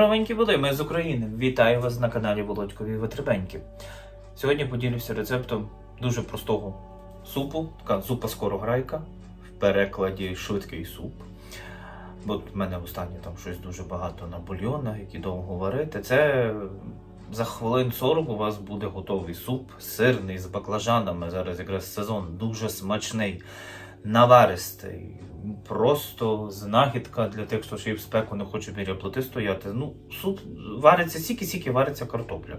Здоровенькі були, ми з України. Вітаю вас на каналі Володькові Витребеньки. Сьогодні поділюся рецептом дуже простого супу, така зупа скорограйка, в перекладі швидкий суп. Бо в мене останнє там щось дуже багато на бульйонах, які довго варити. Це за хвилин 40 у вас буде готовий суп, сирний з баклажанами. Зараз якраз сезон дуже смачний, наваристий. Просто знахідка для тих, хто ще й в спеку не хоче біля плити стояти. Ну, суп вариться стільки-стільки вариться картопля.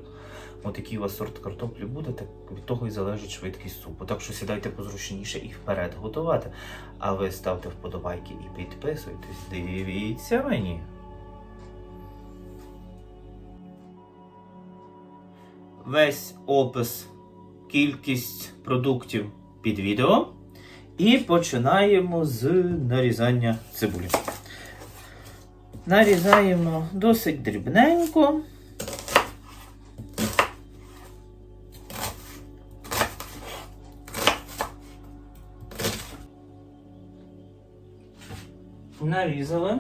От який у вас сорт картоплі буде, так від того і залежить швидкість супу. Так що сідайте позручніше і вперед готувати. А ви ставте вподобайки і підписуйтесь. Дивіться мені. Весь опис, кількість продуктів під відео. І починаємо з нарізання цибулі. Нарізаємо досить дрібненько. Нарізали.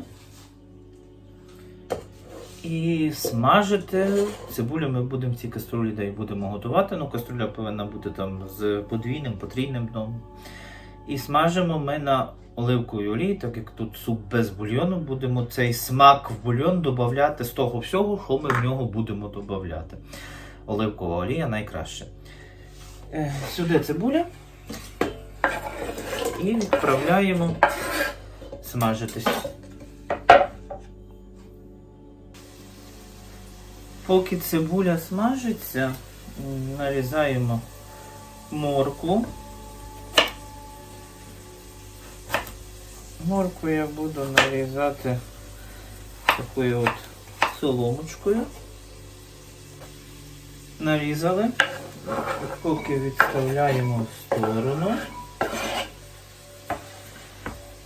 І смажити. Цибулю ми будемо в цій каструлі, де і будемо готувати. Ну, каструля повинна бути там з подвійним, потрійним дном. І смажимо ми на оливковій олії, так як тут суп без бульйону, будемо цей смак в бульйон додати з того всього, що ми в нього будемо додати. Оливкова олія найкраще. Сюди цибуля і відправляємо смажитись. Поки цибуля смажиться, нарізаємо моркву. Моркву я буду нарізати такою от соломочкою. Нарізали, поки відставляємо в сторону.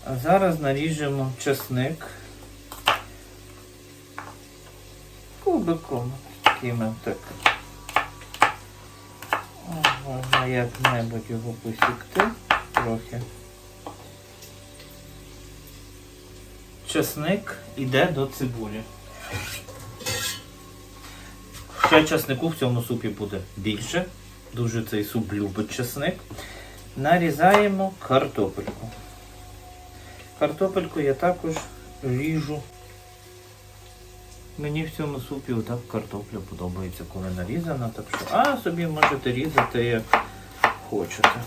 А зараз наріжемо чесник кубиком такими так. Можна як-небудь його посікти трохи. Чесник іде до цибулі. Ще чеснику в цьому супі буде більше. Дуже цей суп любить чесник. Нарізаємо картопельку. Картопельку я також ріжу. Мені в цьому супі отак картопля подобається, коли нарізана. Так що, а собі можете різати як хочете.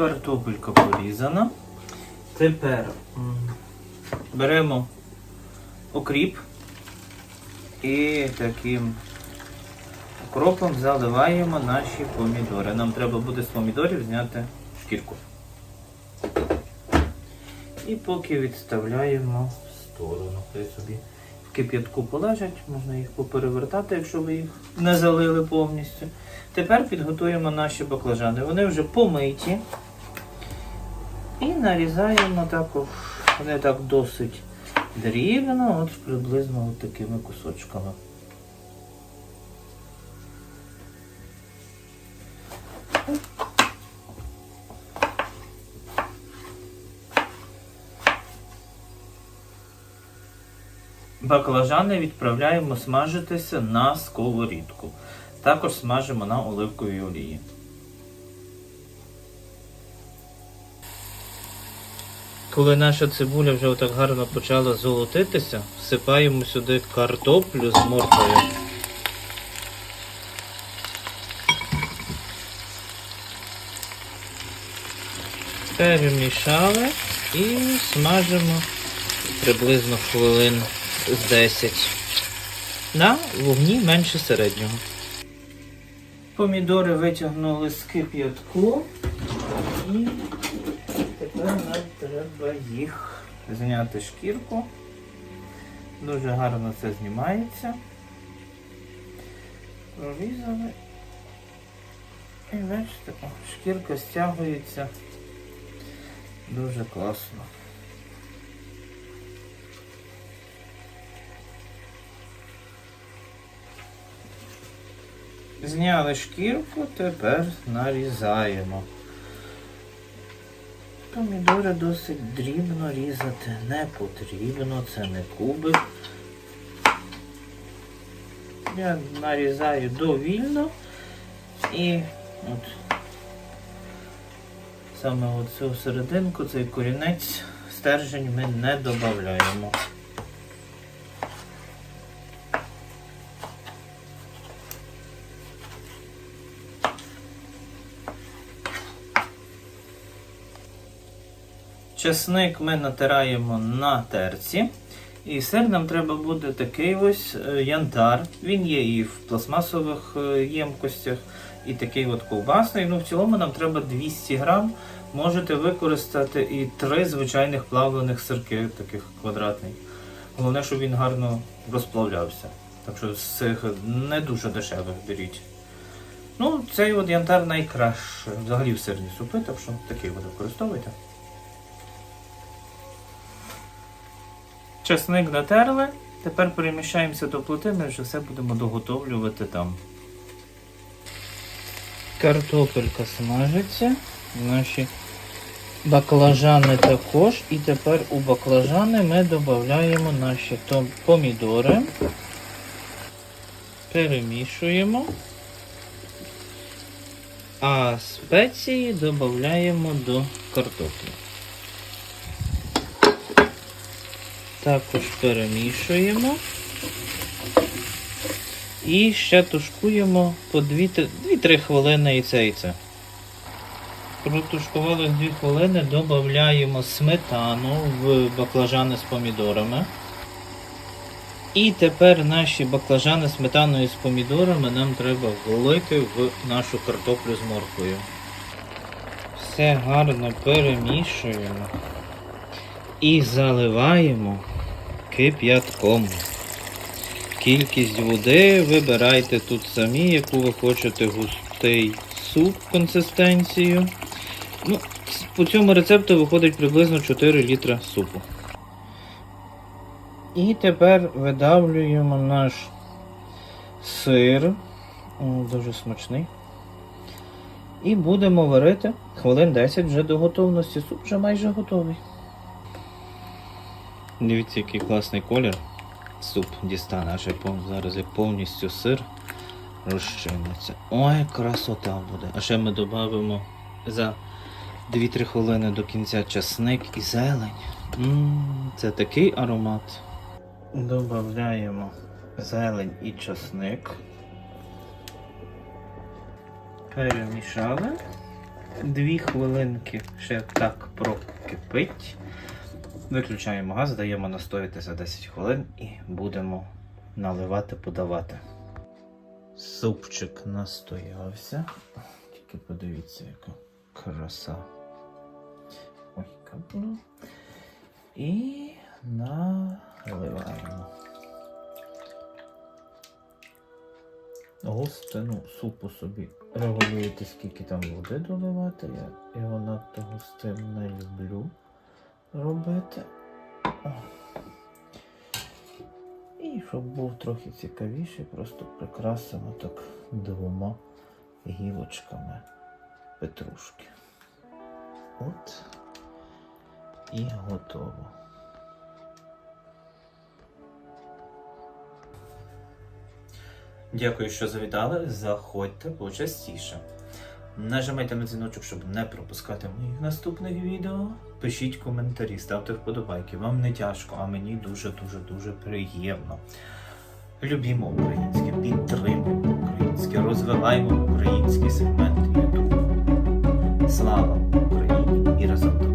Картопелька порізана. Тепер беремо окріп і таким окропом заливаємо наші помідори. Нам треба буде з помідорів зняти шкірку. І поки відставляємо в сторону. Хай собі в кип'ятку полежать, можна їх поперевертати, якщо ви їх не залили повністю. Тепер підготуємо наші баклажани. Вони вже помиті. І нарізаємо також, вони так досить дрібно, от приблизно от такими кусочками. Баклажани відправляємо смажитися на сковорідку. Також смажимо на оливковій олії. Коли наша цибуля вже отак гарно почала золотитися, всипаємо сюди картоплю з морквою. Перемішали і смажимо приблизно хвилин з 10 на вогні менше середнього. Помідори витягнули з кип'ятку і їх зняти шкірку. Дуже гарно це знімається. Прорізали. І бачите, о, шкірка стягується дуже класно. Зняли шкірку, тепер нарізаємо. Помідори досить дрібно різати не потрібно, це не куби. Я нарізаю довільно і от саме оцю серединку, цей корінець, стержень ми не додаємо. Чесник ми натираємо на терці. І сир нам треба буде такий ось е, янтар. Він є і в пластмасових е, ємкостях, і такий от ковбасний. Ну, в цілому нам треба 200 грам. Можете використати і три звичайних плавлених сирки, таких квадратних. Головне, щоб він гарно розплавлявся. Так що з цих не дуже дешевих беріть. Ну, цей от янтар найкраще взагалі в сирні супи, так що такий от використовуйте. Часник натерли. Тепер переміщаємося до плити, ми вже все будемо доготовлювати там. Картопелька смажиться. Наші баклажани також. І тепер у баклажани ми додаємо наші помідори. Перемішуємо. А спеції додаємо до картоплі. Також перемішуємо. І ще тушкуємо по 2-3 хвилини і. Протушкували 2 хвилини, додаємо сметану в баклажани з помідорами. І тепер наші баклажани з сметаною з помідорами нам треба влити в нашу картоплю з морквою. Все гарно перемішуємо і заливаємо кип'ятком. Кількість води вибирайте тут самі, яку ви хочете густий суп консистенцію. Ну, по цьому рецепту виходить приблизно 4 літра супу. І тепер видавлюємо наш сир. Дуже смачний. І будемо варити хвилин 10 вже до готовності. Суп вже майже готовий. Дивіться, який класний колір. Суп дістане, аж я зараз як повністю сир розчиниться. Ой, красота буде. А ще ми додамо за 2-3 хвилини до кінця часник і зелень. М, Це такий аромат. Додаємо зелень і часник. Перемішали. Дві хвилинки ще так прокипить. Виключаємо газ, даємо настояти за 10 хвилин і будемо наливати, подавати. Супчик настоявся. Тільки подивіться, яка краса. Ой, капнуло. І наливаємо. Густину супу собі регулюєте, скільки там води доливати. Я його надто густим не люблю робити. О. І щоб був трохи цікавіший, просто прикрасимо так двома гілочками петрушки. От і готово. Дякую, що завітали. Заходьте почастіше. Нажимайте на дзвіночок, щоб не пропускати моїх наступних відео. Пишіть коментарі, ставте вподобайки. Вам не тяжко, а мені дуже-дуже дуже приємно. Любімо українське, підтримуємо українське, розвиваємо український сегмент YouTube. Слава Україні!